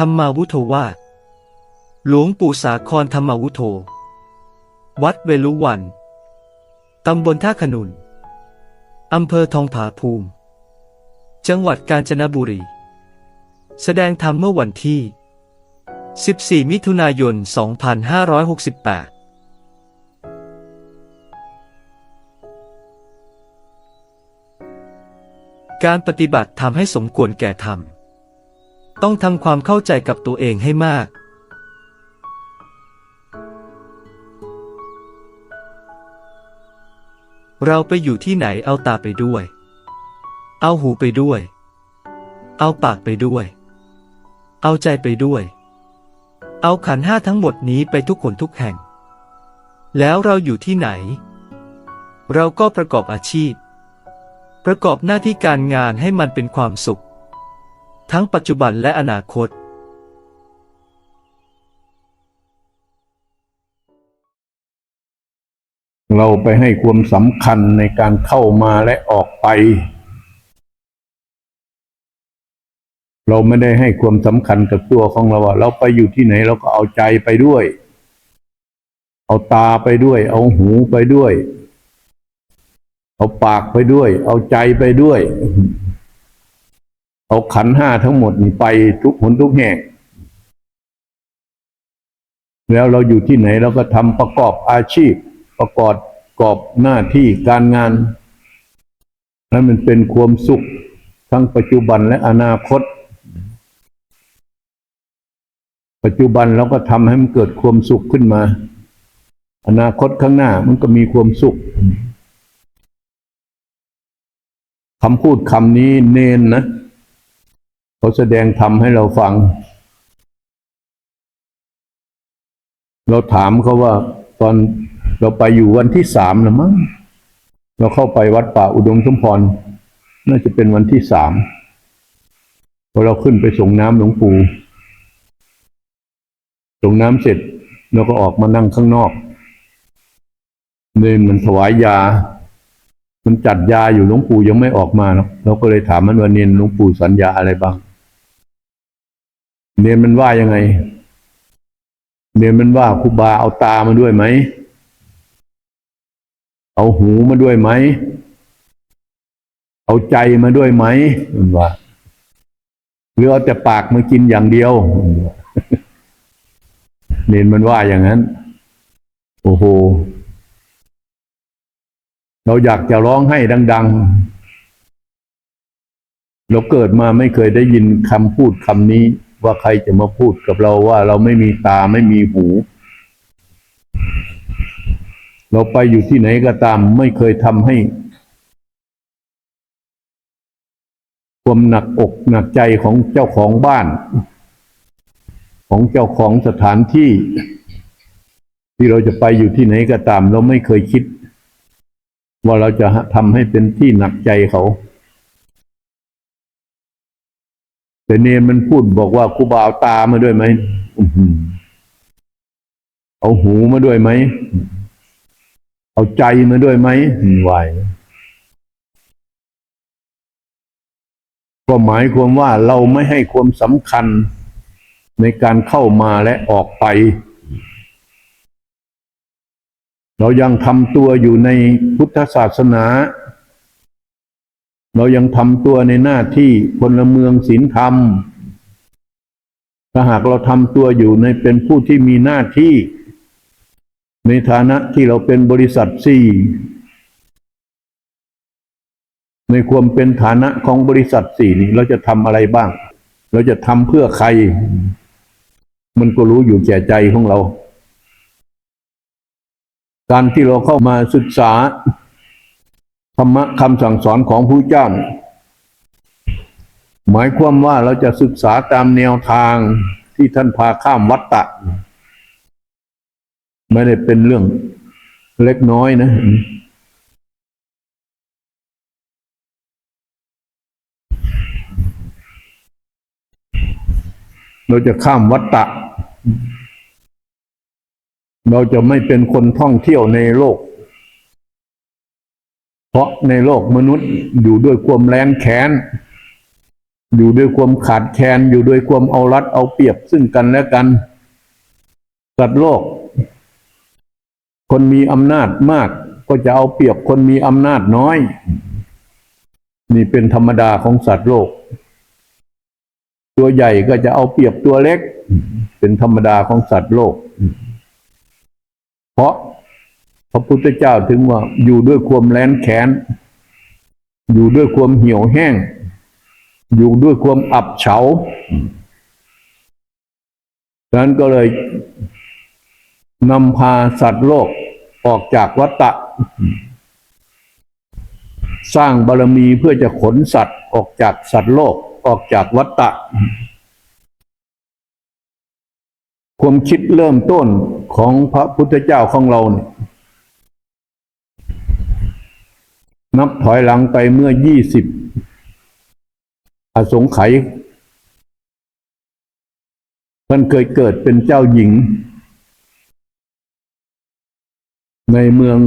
ธรรมาวุโธวาหลวงปู่สาครธรรมาวุโธ วัดเวลุวัน ตำบลท่าขนุน อำเภอทองผาภูมิ จังหวัดกาญจนบุรี แสดงธรรมเมื่อวันที่ 14 มิถุนายน 2568การปฏิบัติทำให้สมควรแก่ธรรม ต้องทำความเข้าใจกับตัวเองให้มาก เราไปอยู่ที่ไหนเอาตาไปด้วย เอาหูไปด้วย เอาปากไปด้วย เอาใจไปด้วย เอาขันห้าทั้งหมดนี้ไปทุกคนทุกแห่ง แล้วเราอยู่ที่ไหน เราก็ประกอบอาชีพ ประกอบหน้าที่การงานให้มันเป็นความสุข ทั้งปัจจุบันและอนาคตเราไปให้ความสำคัญในการเข้ามาและออกไป เราไม่ได้ให้ความสำคัญกับตัวของเราว่าเราไปอยู่ที่ไหนเราก็เอาใจไปด้วย เอาตาไปด้วย เอาหูไปด้วย เอาปากไปด้วย เอาใจไปด้วย เอาขันห้าทั้งหมดนี่ไปทุกหนทุกแห่ง แล้วเราอยู่ที่ไหนเราก็ทำประกอบอาชีพ ประกอบกอบหน้าที่การงานนั้นมันเป็นความสุขทั้งปัจจุบันและอนาคต ปัจจุบันเราก็ทำให้มันเกิดความสุขขึ้นมา อนาคตข้างหน้ามันก็มีความสุขคำพูดคำนี้เน้นนะ เขาแสดงธรรมให้เราฟัง เราถามเขาว่าตอนเราไปอยู่วันที่สามนะมั้งเราเข้าไปวัดป่าอุดมสมพร น่าจะเป็นวันที่สามพอเราขึ้นไปส่งน้ำหลวงปู่ส่งน้ำเสร็จเราก็ออกมานั่งข้างนอกเนินมันถวายยา มันจัดยาอยู่หลวงปู่ยังไม่ออกมาเนาะเราก็เลยถามมันว่าเนนหลวงปู่สัญญาอะไรบ้าง เนนมันว่ายังไงเรียนมันว่าครูบาเอาตามาด้วยไหม เอาหูมาด้วยไหม เอาใจมาด้วยไหมมันว่าหรือเอาแต่ปากมากินอย่างเดียวเรียนมันว่าอย่างนั้น โอ้โห เราอยากจะร้องให้ดัง ๆ เราเกิดมาไม่เคยได้ยินคำพูดคำนี้ ว่าใครจะมาพูดกับเราว่าเราไม่มีตาไม่มีหู เราไปอยู่ที่ไหนก็ตามไม่เคยทำให้ ความหนักอกหนักใจของเจ้าของบ้าน ของเจ้าของสถานที่ ที่เราจะไปอยู่ที่ไหนก็ตาม เราไม่เคยคิด ว่าเราจะทำให้เป็นที่หนักใจเขา แต่เนนมันพูดบอกว่าครูบาเอาตามาด้วยไหมเอาหูมาด้วยไหม เอาใจมาด้วยไหมไหวก็หมายความว่าเราไม่ให้ความสำคัญในการเข้ามาและออกไป เรายังทำตัวอยู่ในพุทธศาสนา เรายังทำตัวในหน้าที่พลเมืองศีลธรรม ถ้าหากเราทำตัวอยู่ในเป็นผู้ที่มีหน้าที่ ในฐานะที่เราเป็นบริษัทสี่ในความเป็นฐานะของบริษัทสี่นี้ เราจะทำอะไรบ้าง เราจะทำเพื่อใคร มันก็รู้อยู่แก่ใจของเรา การที่เราเข้ามาศึกษา ธรรมะคำสั่งสอนของผู้เจ้า หมายความว่าเราจะศึกษาตามแนวทางที่ท่านพาข้ามวัฏฏะไม่ได้เป็นเรื่องเล็กน้อยนะ เราจะข้ามวัฏฏะเราจะไม่เป็นคนท่องเที่ยวในโลก เพราะในโลกมนุษย์อยู่ด้วยความแรงแค้น อยู่ด้วยความขาดแคลนอยู่ด้วยความเอารัดเอาเปรียบซึ่งกันและกันสัตว์โลก คนมีอำนาจมากก็จะเอาเปรียบคนมีอำนาจน้อย นี่เป็นธรรมดาของสัตว์โลก ตัวใหญ่ก็จะเอาเปรียบตัวเล็ก เป็นธรรมดาของสัตว์โลก เพราะ ระพุทธเจ้าถึงว่าอยู่ด้วยความแร้นแค้นอยู่ด้วยความเหี่ยวแห้ง อยู่ด้วยความอับเฉาดังนั้นก็เลยนำพาสัตว์โลกออกจากวัฏฏะสร้างบารมีเพื่อจะขนสัตว์ออกจากสัตว์โลกออกจากวัฏฏะความคิดเริ่มต้นของพระพุทธเจ้าของเราเนี่ย นับถอยหลังไปเมื่อยี่สิบอสงไขยท่านเคยเกิดเป็นเจ้าหญิง ในเมือง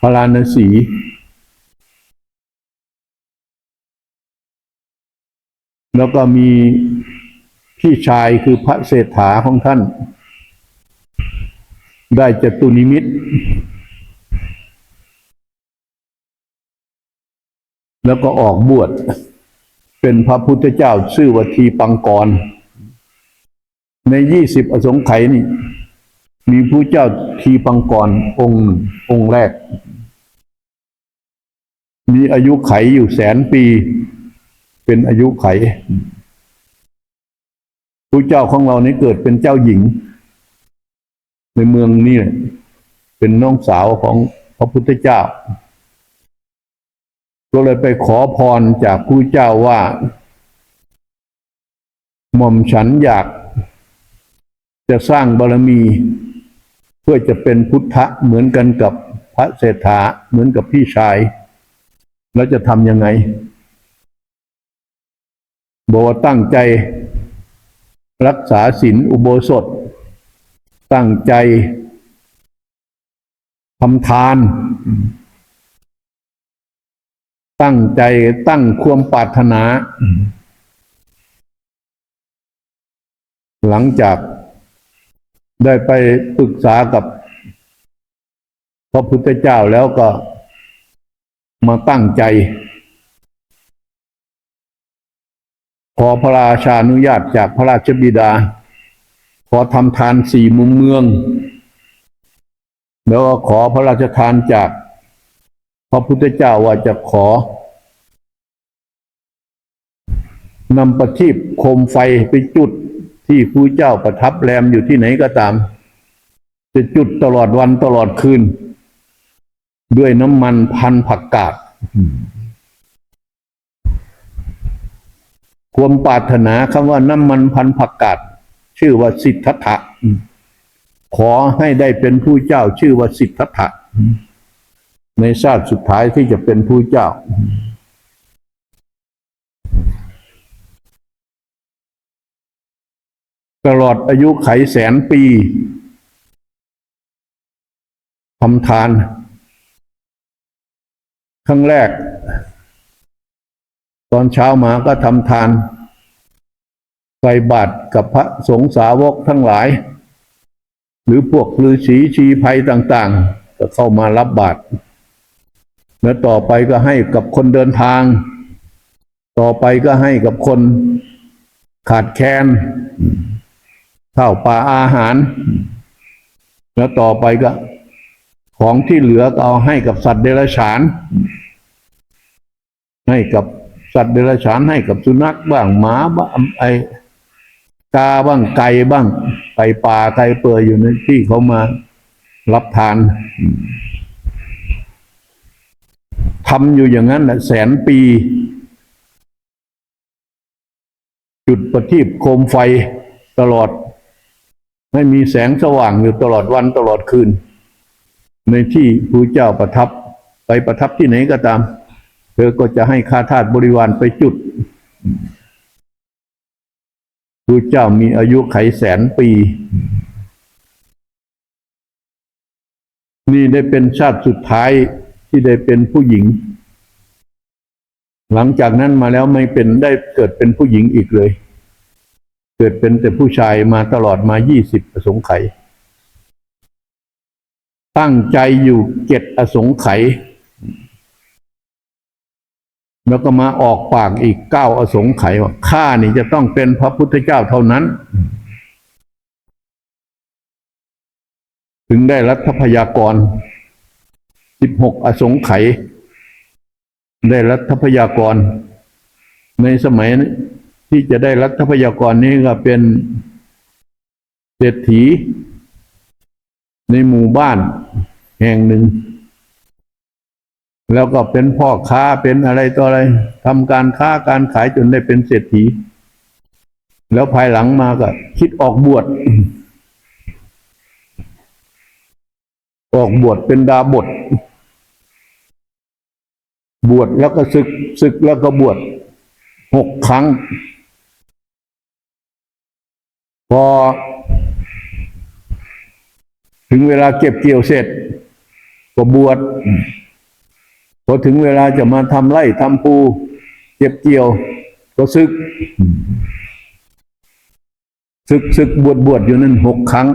พาราณสี แล้วก็มีพี่ชายคือพระเศรษฐาของท่าน ได้จตุนิมิต แล้วก็ออกบวชเป็นพระพุทธเจ้าชื่อวัทีปังกร ในยี่สิบอสงไขยนี่ มีผู้เจ้าทีปังกรองค์หนึ่งองค์แรก มีอายุไขอยู่แสนปี เป็นอายุไขผู้เจ้าของเรานี้เกิดเป็นเจ้าหญิง ในเมืองนี้เป็นน้องสาวของพระพุทธเจ้า ก็เลยไปขอพรจากผู้เจ้าว่า หม่อมฉันอยาก จะสร้างบารมี เพื่อจะเป็นพุทธะเหมือนกันกับพระเศรษฐาเหมือนกับพี่ชาย แล้วจะทำยังไง บอกว่าตั้งใจ รักษาศีลอุโบสถ ตั้งใจทำทาน ตั้งใจตั้งความปรารถนา หลังจากได้ไปปรึกษากับพระพุทธเจ้าแล้วก็มาตั้งใจ ขอพระราชานุญาตจากพระราชบิดา ขอทำทานสี่มุมเมือง แล้วก็ขอพระราชทานจาก พระพุทธเจ้าว่าจะขอนำประทีปโคมไฟไปจุดที่ผู้เจ้าประทับแรมอยู่ที่ไหนก็ตาม จะจุดตลอดวันตลอดคืน ด้วยน้ำมันพันผักกาดความปรารถนาคำว่าน้ำมันพันผักกาดชื่อว่าสิทธัตถะขอให้ได้เป็นผู้เจ้าชื่อว่าสิทธัตถะ ในชาติสุดท้ายที่จะเป็นผู้เจ้า ตลอดอายุไขแสนปีทำทาน ครั้งแรก ตอนเช้ามาก็ทำทานใส่บาตรกับพระสงฆ์สาวกทั้งหลาย หรือพวกฤาษีชีภัยต่าง ๆ ก็เข้ามารับบาตร แล้วต่อไปก็ให้กับคนเดินทาง ต่อไปก็ให้กับคนขาดแคลนข้าวปลาอาหาร แล้วต่อไปก็ ของที่เหลือก็เอาให้กับสัตว์เดรัจฉาน ให้กับสัตว์เดรัจฉานให้กับสุนัขบ้างหมาบ้างไอกาบ้างไก่บ้างไก่ป่าไก่เปื่อยอยู่ในที่เขามารับทาน ทำอยู่อย่างนั้นแหละแสนปี จุดประทีปโคมไฟตลอด ให้มีแสงสว่างอยู่ตลอดวันตลอดคืน ในที่พระเจ้าประทับไปประทับที่ไหนก็ตาม เธอก็จะให้ข้าทาสบริวารไปจุดพระเจ้ามีอายุไขแสนปี นี่ได้เป็นชาติสุดท้าย ที่ได้เป็นผู้หญิง หลังจากนั้นมาแล้วไม่เป็นได้เกิดเป็นผู้หญิงอีกเลย เกิดเป็นแต่ผู้ชายมาตลอดมายี่สิบอสงไขยตั้งใจอยู่เจ็ดอสงไขยแล้วก็มาออกปากอีกเก้าอสงไขยว่าข้านี่จะต้องเป็นพระพุทธเจ้าเท่านั้น ถึงได้รัฐพยากร สิบหกอสงไขยได้รัฐพยากร ในสมัยที่จะได้รัฐพยากรนี้ก็เป็นเศรษฐี ในหมู่บ้านแห่งหนึ่ง แล้วก็เป็นพ่อค้าเป็นอะไรต่ออะไรทำการค้าการขายจนได้เป็นเศรษฐี แล้วภายหลังมาก็คิดออกบวชออกบวชเป็นดาบท บวชแล้วก็ศึกศึกแล้วก็บวชหกครั้ง พอ ถึงเวลาเก็บเกี่ยวเสร็จ ก็บวชพอถึงเวลาจะมาทำไร่ทำปูเก็บเกี่ยว ก็ซึกซึกซึกบวชบวชอยู่นั่นหกครั้ง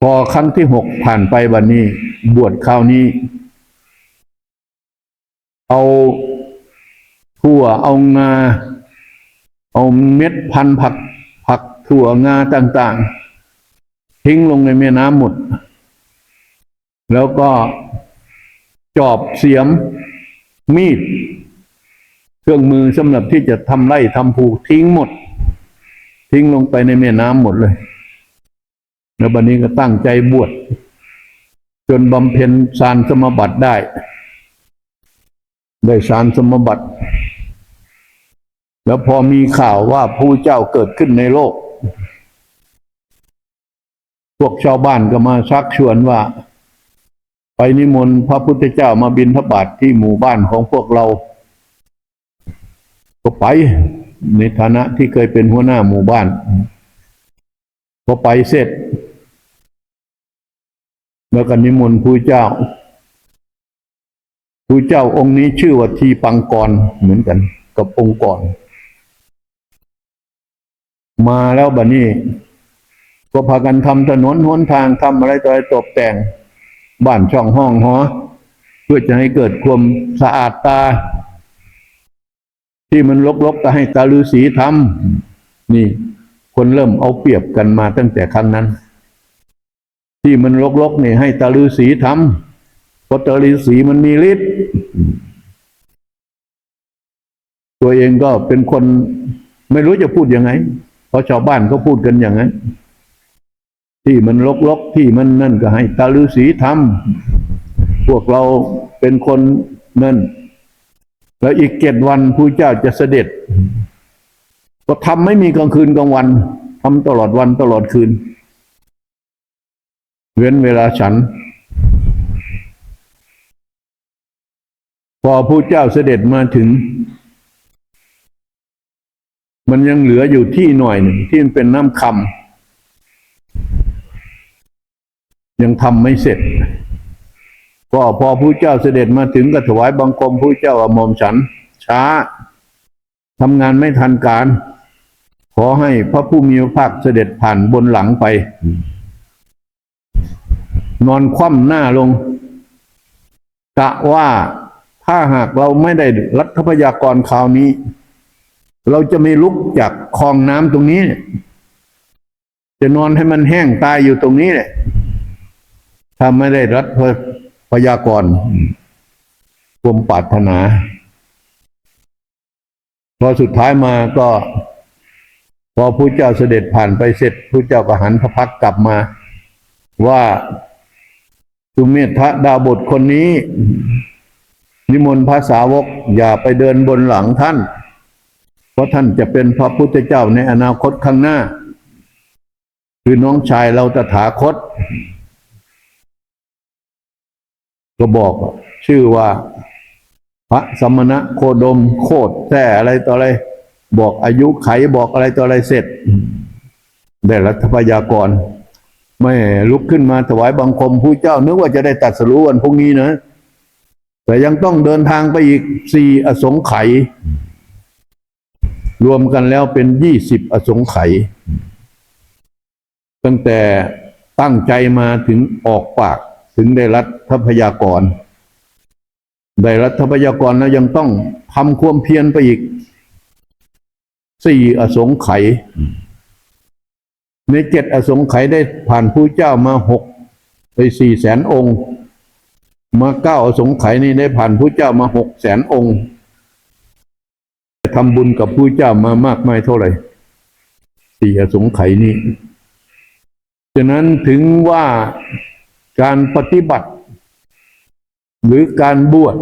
พอครั้งที่หกผ่านไปวันนี้ บวชคราวนี้ เอาถั่วเอางา เอาเม็ดพันธุ์ผักผักถั่วงาต่างๆ ทิ้งลงในแม่น้ำหมด แล้วก็จอบเสียมมีด เครื่องมือสำหรับที่จะทำไร่ทำผูทิ้งหมด ทิ้งลงไปในแม่น้ำหมดเลย แล้วบัดนี้ก็ตั้งใจบวชจนบำเพ็ญสารสมบัติได้ ได้สารสมบัติ แล้วพอมีข่าวว่าผู้เจ้าเกิดขึ้นในโลก พวกชาวบ้านก็มาชักชวนว่า ไปนิมนต์พระพุทธเจ้ามาบิณฑบาทที่หมู่บ้านของพวกเรา ก็ไปในฐานะที่เคยเป็นหัวหน้าหมู่บ้าน พอไปเสร็จ แล้วก็นิมนต์ผู้เจ้า ผู้เจ้าองค์นี้ชื่อว่าทีปังกรเหมือนกันกับองค์ก่อนมาแล้วบัดนี้ ก็พากันทำถนนหนทางทำอะไรต่ออะไรตกแต่ง บ้านช่องห้องหอเพื่อจะให้เกิดความสะอาดตา ที่มันลกๆก็ให้ตาลือสีทำนี่ คนเริ่มเอาเปรียบกันมาตั้งแต่ครั้งนั้น ที่มันลกๆนี่ให้ตาลือสีทำ เพราะตาลือสีมันมีฤทธิ์ตัวเองก็เป็นคนไม่รู้จะพูดยังไง เพราะชาวบ้านเขาพูดกันอย่างนั้น ที่มันลกๆที่มันนั่นก็ให้ตาลือสีทำพวกเราเป็นคนนั่น แล้วอีกเจ็ดวันผู้เจ้าจะเสด็จ ก็ทำไม่มีกลางคืนกลางวันทำตลอดวันตลอดคืน เว้นเวลาฉัน พอผู้เจ้าเสด็จมาถึง มันยังเหลืออยู่ที่หน่อยหนึ่งที่มันเป็นน้ำคำยังทำไม่เสร็จ ก็พอผู้เจ้าเสด็จมาถึงก็ถวายบังคมผู้เจ้าว่าหม่อมฉัน ช้าทำงานไม่ทันการ ขอให้พระผู้มีพระภาคเสด็จผ่านบนหลังไป นอนคว่ำหน้าลงกะว่า ถ้าหากเราไม่ได้รัฐพยากรคราวนี้ เราจะไม่ลุกจากคลองน้ำตรงนี้ จะนอนให้มันแห้งตายอยู่ตรงนี้แหละถ้าไม่ได้รัฐพยากรความปรารถนา พอสุดท้ายมาก็ พอพระเจ้าเสด็จผ่านไปเสร็จพระเจ้าก็หันพระพักกลับมา ว่าสุเมธะดาบทคนนี้ นิมนต์พระสาวกอย่าไปเดินบนหลังท่าน เพราะท่านจะเป็นพระพุทธเจ้าในอนาคตข้างหน้า คือน้องชายเราตถาคต ก็บอกชื่อว่าพระสมณะโคดมโคดแท้อะไรต่ออะไร บอกอายุไขบอกอะไรต่ออะไรเสร็จ ได้รัฐพยากร ไม่ลุกขึ้นมาถวายบังคมผู้เจ้านึกว่าจะได้ตัดสรู้วันพรุ่งนี้นะ แต่ยังต้องเดินทางไปอีกสี่อสงไขยรวมกันแล้วเป็นยี่สิบอสงไขยตั้งแต่ตั้งใจมาถึงออกปากถึงได้รัฐพยากร ได้รัฐพยากรแล้วยังต้องทำความเพียรไปอีกสี่อสงไขยในเจ็ดอสงไขยได้ผ่านผู้เจ้ามาหกไปสี่แสนองค์ มาเก้าอสงไขยนี่ได้ผ่านผู้เจ้ามาหกแสนองค์ทำบุญกับผู้เจ้ามามากมายเท่าไหร่สี่อสงไขยนี้ฉะนั้นถึงว่าการปฏิบัติ หรือการบวช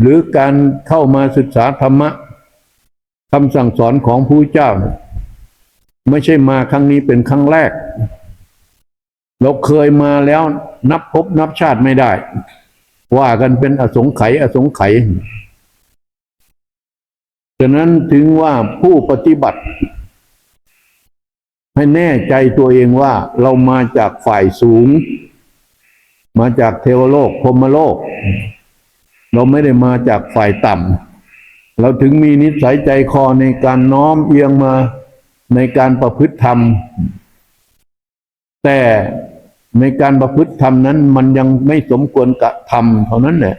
หรือการเข้ามาศึกษาธรรมะคำสั่งสอนของผู้เจ้า ไม่ใช่มาครั้งนี้เป็นครั้งแรก เราเคยมาแล้วนับพบนับชาติไม่ได้ ว่ากันเป็นอสงไขยอสงไขยฉะนั้นถึงว่าผู้ปฏิบัติ ให้แน่ใจตัวเองว่าเรามาจากฝ่ายสูง มาจากเทวโลกพรมโลก เราไม่ได้มาจากฝ่ายต่ำเราถึงมีนิสัยใจคอในการน้อมเอียงมาในการประพฤติธรรม แต่ ในการประพฤติธรรมนั้น มันยังไม่สมควรกระทำเท่านั้นแหละ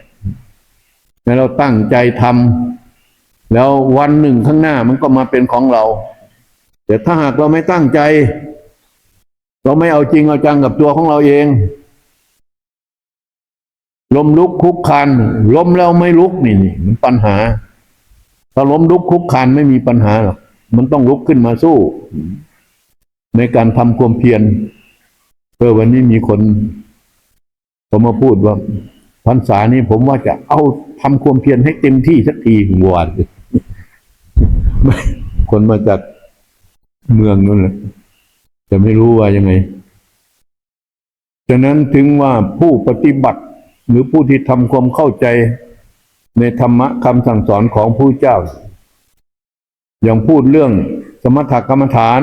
ให้เราตั้งใจทำแล้ววันหนึ่งข้างหน้ามันก็มาเป็นของเรา แต่ถ้าหากเราไม่ตั้งใจ เราไม่เอาจริงเอาจังกับตัวของเราเองล้มลุกคุกคานล้มแล้วไม่ลุกนี่นี่มันปัญหา ถ้าล้มลุกคุกคานไม่มีปัญหาหรอกมันต้องลุกขึ้นมาสู้ ในการทำความเพียร เออวันนี้มีคนเขามาพูดว่าพรรษานี้ผมว่าจะเอาทำความเพียรให้เต็มที่สักทีวอนคนมาจากเมืองนั่นแหละแต่ไม่รู้ว่ายังไงฉะนั้นถึงว่าผู้ปฏิบัติหรือผู้ที่ทำความเข้าใจในธรรมะคำสั่งสอนของผู้เจ้า อย่างพูดเรื่องสมถกรรมฐาน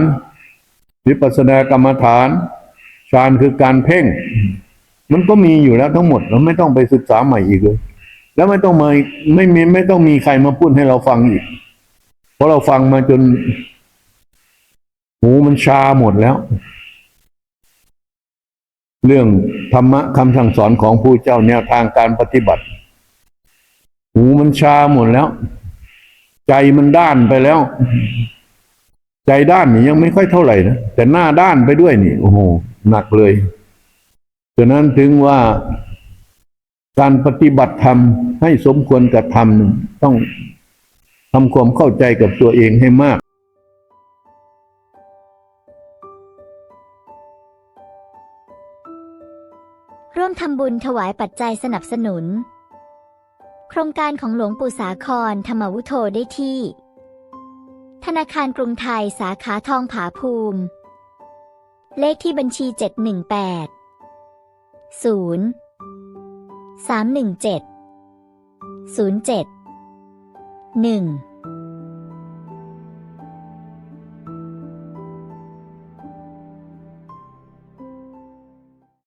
วิปัสสนากรรมฐาน ฌานคือการเพ่ง มันก็มีอยู่แล้วทั้งหมดเราไม่ต้องไปศึกษาใหม่อีกเลย แล้วไม่ต้องมาไม่มีไม่ต้องมีใครมาพูดให้เราฟังอีก เพราะเราฟังมาจนหูมันชาหมดแล้ว เรื่องธรรมะคำสั่งสอนของผู้เจ้าแนวทางการปฏิบัติ หูมันชาหมดแล้ว ใจมันด้านไปแล้ว ใจด้านนี่ยังไม่ค่อยเท่าไหร่นะแต่หน้าด้านไปด้วยนี่โอ้โห หนักเลยฉะนั้นถึงว่าการปฏิบัติธรรมให้สมควรกับธรรมต้องทำความเข้าใจกับตัวเองให้มากร่วมทำบุญถวายปัจจัยสนับสนุน โครงการของหลวงปู่สาครธรรมวุโธได้ที่ ธนาคารกรุงไทยสาขาทองผาภูมิ เลขที่บัญชี 718 0 317 07 1